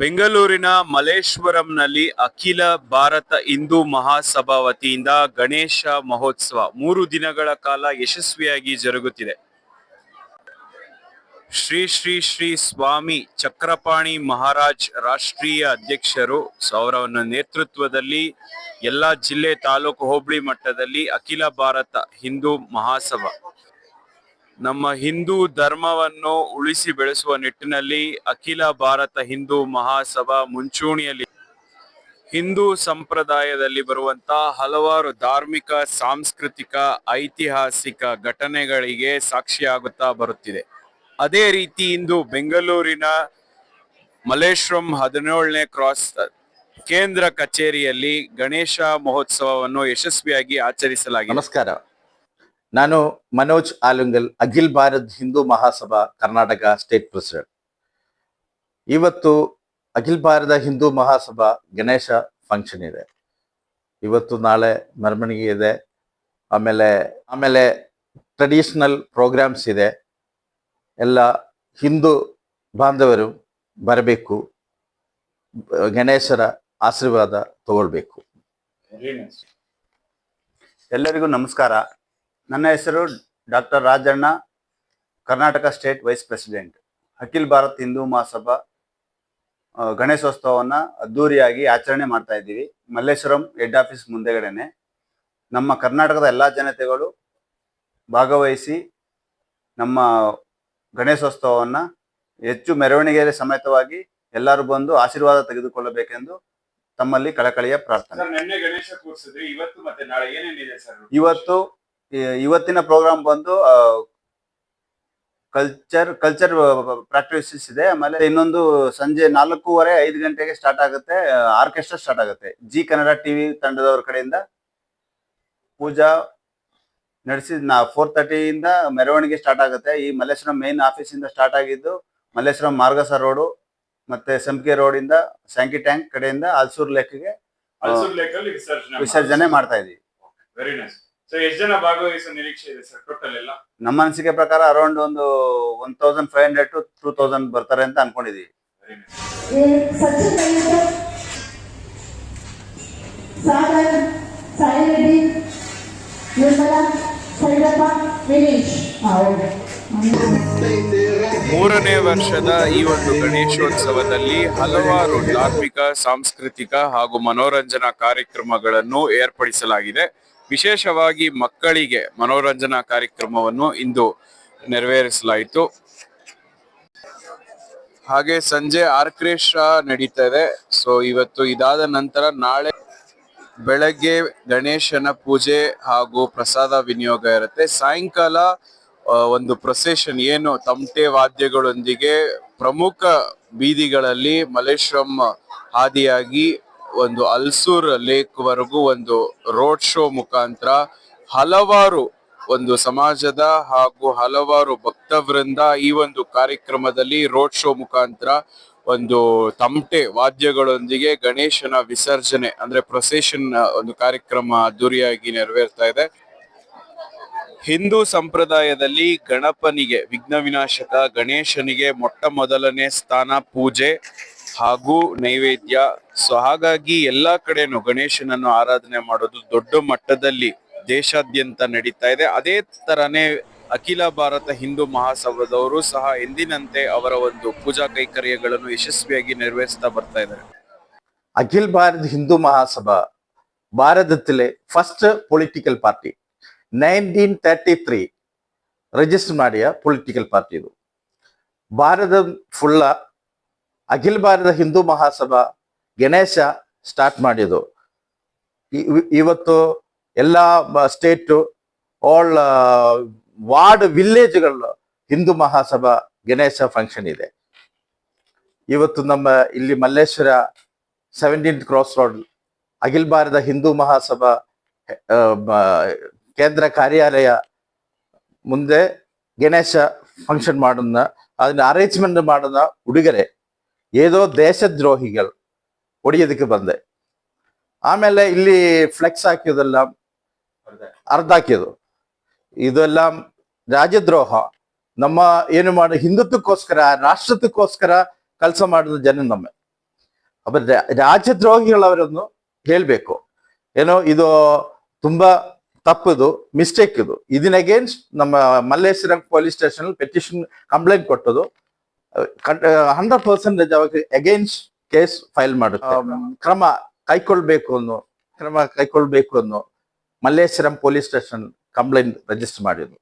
ಬೆಂಗಳೂರಿನ ಮಲೇಶ್ವರಂನಲ್ಲಿ ಅಖಿಲ ಭಾರತ ಹಿಂದೂ ಮಹಾಸಭಾ ವತಿಯಿಂದ ಗಣೇಶ ಮಹೋತ್ಸವ. ಮೂರು ದಿನಗಳ ಕಾಲ ಯಶಸ್ವಿಯಾಗಿ ಜರುಗುತ್ತಿದೆ. ಶ್ರೀ ಶ್ರೀ ಶ್ರೀ ಸ್ವಾಮಿ ಚಕ್ರಪಾಣಿ ಮಹಾರಾಜ್ ರಾಷ್ಟ್ರೀಯ ಅಧ್ಯಕ್ಷರು ಸೌರವನ ನೇತೃತ್ವದಲ್ಲಿ ಎಲ್ಲಾ ಜಿಲ್ಲೆ ತಾಲೂಕು ಹೋಬಳಿ ಮಟ್ಟದಲ್ಲಿ ಅಖಿಲ ಭಾರತ ಹಿಂದೂ ಮಹಾಸಭಾ. ನಮ್ಮ ಹಿಂದೂ ಧರ್ಮವನ್ನು ಉಳಿಸಿ ಬೆಳೆಸುವ ನಿಟ್ಟಿನಲ್ಲಿ ಅಖಿಲ ಭಾರತ ಹಿಂದೂ ಮಹಾಸಭಾ ಮುಂಚೂಣಿಯಲ್ಲಿ ಹಿಂದೂ ಸಂಪ್ರದಾಯದಲ್ಲಿ ಬರುವಂತ ಹಲವಾರು ಧಾರ್ಮಿಕ, ಸಾಂಸ್ಕೃತಿಕ, ಐತಿಹಾಸಿಕ ಘಟನೆಗಳಿಗೆ ಸಾಕ್ಷಿಯಾಗುತ್ತಾ ಬರುತ್ತಿದೆ. ಅದೇ ರೀತಿ ಇಂದು ಬೆಂಗಳೂರಿನ ಮಲ್ಲೇಶ್ವರಂ ಹದಿನೇಳನೇ ಕ್ರಾಸ್ ಕೇಂದ್ರ ಕಚೇರಿಯಲ್ಲಿ ಗಣೇಶ ಮಹೋತ್ಸವವನ್ನು ಯಶಸ್ವಿಯಾಗಿ ಆಚರಿಸಲಾಗಿದೆ. ನಮಸ್ಕಾರ. ನಾನು ಮನೋಜ್ ಆಲುಂಗಲ್, ಅಖಿಲ್ ಭಾರತ್ ಹಿಂದೂ ಮಹಾಸಭಾ, ಕರ್ನಾಟಕ ಸ್ಟೇಟ್ ಪ್ರೆಸಿಡೆಂಟ್. ಇವತ್ತು ಅಖಿಲ್ ಭಾರತ ಹಿಂದೂ ಮಹಾಸಭಾ ಗಣೇಶ ಫಂಕ್ಷನ್ ಇದೆ. ಇವತ್ತು ನಾಳೆ ಮೆರವಣಿಗೆ ಇದೆ. ಆಮೇಲೆ ಆಮೇಲೆ ಟ್ರೆಡಿಷನಲ್ ಪ್ರೋಗ್ರಾಮ್ಸ್ ಇದೆ. ಎಲ್ಲ ಹಿಂದೂ ಬಾಂಧವರು ಬರಬೇಕು. ಗಣೇಶರ ಆಶೀರ್ವಾದ ತಗೊಳ್ಬೇಕು. ಎಲ್ಲರಿಗೂ ನಮಸ್ಕಾರ. ನನ್ನ ಹೆಸರು doctor Rajanna Karnataka state vice president. Akhil Bharat Hindu Mahasabha ಗಣೇಶೋತ್ಸವವನ್ನು ಅದ್ದೂರಿಯಾಗಿ ಆಚರಣೆ ಮಾಡ್ತಾ ಇದ್ದೀವಿ. ಮಲ್ಲೇಶ್ವರಂ ಹೆಡ್ ಆಫೀಸ್ ಮುಂದೆಗಡೆನೆ. ನಮ್ಮ ಕರ್ನಾಟಕದ ಎಲ್ಲ ಜನತೆಗಳು ಭಾಗವಹಿಸಿ ನಮ್ಮ ಗಣೇಶೋತ್ಸವವನ್ನು ಹೆಚ್ಚು ಮೆರವಣಿಗೆ ಸಮೇತವಾಗಿ ಎಲ್ಲರೂ ಬಂದು ಆಶೀರ್ವಾದ ತೆಗೆದುಕೊಳ್ಳಬೇಕೆಂದು ತಮ್ಮಲ್ಲಿ ಕಳಕಳಿಯ ಪ್ರಾರ್ಥನೆ. ಇವತ್ತು ಇವತ್ತಿನ ಪ್ರೋಗ್ರಾಮ್ ಬಂದು ಕಲ್ಚರ್ ಕಲ್ಚರ್ ಪ್ರಾಕ್ಟೀಸಸ್ ಇದೆ. ಆಮೇಲೆ ಇನ್ನೊಂದು ಸಂಜೆ ನಾಲ್ಕೂವರೆ ಐದು ಗಂಟೆಗೆ ಸ್ಟಾರ್ಟ್ ಆಗುತ್ತೆ. ಆರ್ಕೆಸ್ಟ್ರಾ ಸ್ಟಾರ್ಟ್ ಆಗುತ್ತೆ. ಜಿ ಕನ್ನಡ ಟಿವಿ ತಂಡದವ್ರ ಕಡೆಯಿಂದ ಪೂಜಾ ನಡೆಸಿದ ನಾ ಫೋರ್ ತರ್ಟಿಯಿಂದ ಮೆರವಣಿಗೆ ಸ್ಟಾರ್ಟ್ ಆಗುತ್ತೆ. ಈ ಮಲ್ಲೇಶ್ವರಂ ಮೇನ್ ಆಫೀಸಿಂದ ಸ್ಟಾರ್ಟ್ ಆಗಿದ್ದು ಮಲ್ಲೇಶ್ವರಂ ಮಾರ್ಗಸ ರೋಡು ಮತ್ತೆ ಸಂಪಿಗೆ ರೋಡ್ ಇಂದ ಸ್ಯಾಂಕಿ ಟ್ಯಾಂಕ್ ಕಡೆಯಿಂದ ಆಲ್ಸೂರ್ ಲೇಕ್ಗೆ ವಿಸರ್ಜನೆ ಮಾಡ್ತಾ ಇದೀವಿ ವೆರಿ ನೈಸ್ ಸೊ ಎಷ್ಟು ಜನ ಭಾಗವಹಿಸುವ ನಿರೀಕ್ಷೆ ಇದೆ ಸರ್ ಟೋಟಲ್ ನಮ್ಮ ಅನಿಸಿಕೆ ಪ್ರಕಾರ ಅರೌಂಡ್ ಒಂದು one thousand five hundred to two thousand ಬರ್ತಾರೆ ಅಂತ ಅನ್ಕೊಂಡಿದೀವಿ. ಮೂರನೇ ವರ್ಷದ ಈ ಒಂದು ಗಣೇಶೋತ್ಸವದಲ್ಲಿ ಹಲವಾರು ಧಾರ್ಮಿಕ ಸಾಂಸ್ಕೃತಿಕ ಹಾಗೂ ಮನೋರಂಜನಾ ಕಾರ್ಯಕ್ರಮಗಳನ್ನು ಏರ್ಪಡಿಸಲಾಗಿದೆ. ವಿಶೇಷವಾಗಿ ಮಕ್ಕಳಿಗೆ ಮನೋರಂಜನಾ ಕಾರ್ಯಕ್ರಮವನ್ನು ಇಂದು ನೆರವೇರಿಸಲಾಯಿತು. ಹಾಗೆ ಸಂಜೆ ಆರ್ಕ್ರೇಸ್ಟ್ರಾ ನಡೀತಾ ಇದೆ ಸೊ ಇವತ್ತು ಇದಾದ ನಂತರ ನಾಳೆ ಬೆಳಗ್ಗೆ ಗಣೇಶನ ಪೂಜೆ ಹಾಗೂ ಪ್ರಸಾದ ವಿನಿಯೋಗ ಇರುತ್ತೆ. ಸಾಯಂಕಾಲ ಒಂದು ಪ್ರೊಸೆಷನ್ ಏನು ತಮಟೆ ವಾದ್ಯಗಳೊಂದಿಗೆ ಪ್ರಮುಖ ಬೀದಿಗಳಲ್ಲಿ ಮಲ್ಲೇಶ್ವರಂ ಹಾದಿಯಾಗಿ ಒಂದು ಅಲ್ಸೂರ್ ಲೇಕ್ ವರೆಗೂ ಒಂದು ರೋಡ್ ಶೋ ಮುಖಾಂತರ ಹಲವಾರು ಒಂದು ಸಮಾಜದ ಹಾಗೂ ಹಲವಾರು ಭಕ್ತವೃಂದ ಈ ಒಂದು ಕಾರ್ಯಕ್ರಮದಲ್ಲಿ ರೋಡ್ ಶೋ ಮುಖಾಂತರ ಒಂದು ತಮಟೆ ವಾದ್ಯಗಳೊಂದಿಗೆ ಗಣೇಶನ ವಿಸರ್ಜನೆ ಅಂದ್ರೆ ಪ್ರೊಸೆಷನ್ ಒಂದು ಕಾರ್ಯಕ್ರಮ ಅದ್ದೂರಿಯಾಗಿ ನೆರವೇರ್ತಾ ಇದೆ. ಹಿಂದೂ ಸಂಪ್ರದಾಯದಲ್ಲಿ ಗಣಪನಿಗೆ ವಿಘ್ನ ವಿನಾಶಕ ಗಣೇಶನಿಗೆ ಮೊಟ್ಟ ಮೊದಲನೇ ಸ್ಥಾನ ಪೂಜೆ. ಹಾಗೂ ನೈವೇದ್ಯ ಸೊ ಹಾಗಾಗಿ ಎಲ್ಲಾ ಕಡೆನೂ ಗಣೇಶನನ್ನು ಆರಾಧನೆ ಮಾಡೋದು ದೊಡ್ಡ ಮಟ್ಟದಲ್ಲಿ ದೇಶಾದ್ಯಂತ ನಡೀತಾ ಇದೆ ಅದೇ ತರನೇ ಅಖಿಲ ಭಾರತ ಹಿಂದೂ ಮಹಾಸಭಾದವರು ಸಹ ಎಂದಿನಂತೆ ಅವರ ಒಂದು ಪೂಜಾ ಕೈಕರ್ಯಗಳನ್ನು ಯಶಸ್ವಿಯಾಗಿ ನೆರವೇರಿಸ್ತಾ ಬರ್ತಾ ಇದ್ದಾರೆ അഖിൽ ഭാരത് ഹിന്ദു മഹാസഭ ഭാരതത്തിലെ first political party nineteen thirty three register ಮಾಡಿಯ political party ಇದು ಭಾರತ ಫುಲ್ಲ ಅಖಿಲ ಭಾರತ ಹಿಂದೂ ಮಹಾಸಭಾ ಗಣೇಶ ಸ್ಟಾರ್ಟ್ ಮಾಡಿದ್ದು. ಇವತ್ತು ಎಲ್ಲ ಸ್ಟೇಟು ಆಲ್ ವಾರ್ಡ್ ವಿಲೇಜ್ಗಳು ಹಿಂದೂ ಮಹಾಸಭಾ ಗಣೇಶ ಫಂಕ್ಷನ್ ಇದೆ. ಇವತ್ತು ನಮ್ಮ ಇಲ್ಲಿ ಮಲ್ಲೇಶ್ವರ ಸೆವೆಂಟೀನ್ ಕ್ರಾಸ್ ರೋಡ್ ಅಖಿಲ ಭಾರತ ಹಿಂದೂ ಮಹಾಸಭಾ ಕೇಂದ್ರ ಕಾರ್ಯಾಲಯ ಮುಂದೆ ಗಣೇಶ ಫಂಕ್ಷನ್ ಮಾಡೋಣ ಅದನ್ನ ಅರೇಂಜ್ಮೆಂಟ್ ಮಾಡೋಣ ಹುಡುಗರೆ ಏದೋ ದೇಶದ್ರೋಹಿಗಳು ಹೊಡಿಯೋದಕ್ಕೆ ಬಂದೆ. ಆಮೇಲೆ ಇಲ್ಲಿ ಫ್ಲೆಕ್ಸ್ ಹಾಕಿಯೋದೆಲ್ಲ ಅರ್ಧ ಹಾಕಿದ್ದು. ಇದೆಲ್ಲ ರಾಜದ್ರೋಹ ನಮ್ಮ ಏನು ಮಾಡ, ಹಿಂದುತ್ವಕ್ಕೋಸ್ಕರ, ರಾಷ್ಟ್ರತ್ವಕ್ಕೋಸ್ಕರ ಕೆಲಸ ಮಾಡಿದ ಜನ ನಮ್ಮ. ಅಪ್ಪ ರಾಜದ್ರೋಹಿಗಳವರನ್ನು ಹೇಳ್ಬೇಕು. ಏನೋ ಇದು ತುಂಬಾ ತಪ್ಪದು ಮಿಸ್ಟೇಕ್ ಇದು. ಇದಿನ ಅಗೇನ್ಸ್ಟ್ ನಮ್ಮ Malleshwaram police station petition complaint ಕೊಟ್ಟದು hundred percentage ಅವಾಗ ಅಗೇನ್ಸ್ಟ್ ಕೇಸ್ ಫೈಲ್ ಮಾಡುತ್ತೆ ಕ್ರಮ ಕೈಕೊಳ್ಬೇಕು ಅನ್ನೋ ಕ್ರಮ ಕೈಕೊಳ್ಬೇಕು ಅನ್ನೋ Malleshwaram police station complaint register ಮಾಡಿದ್ರು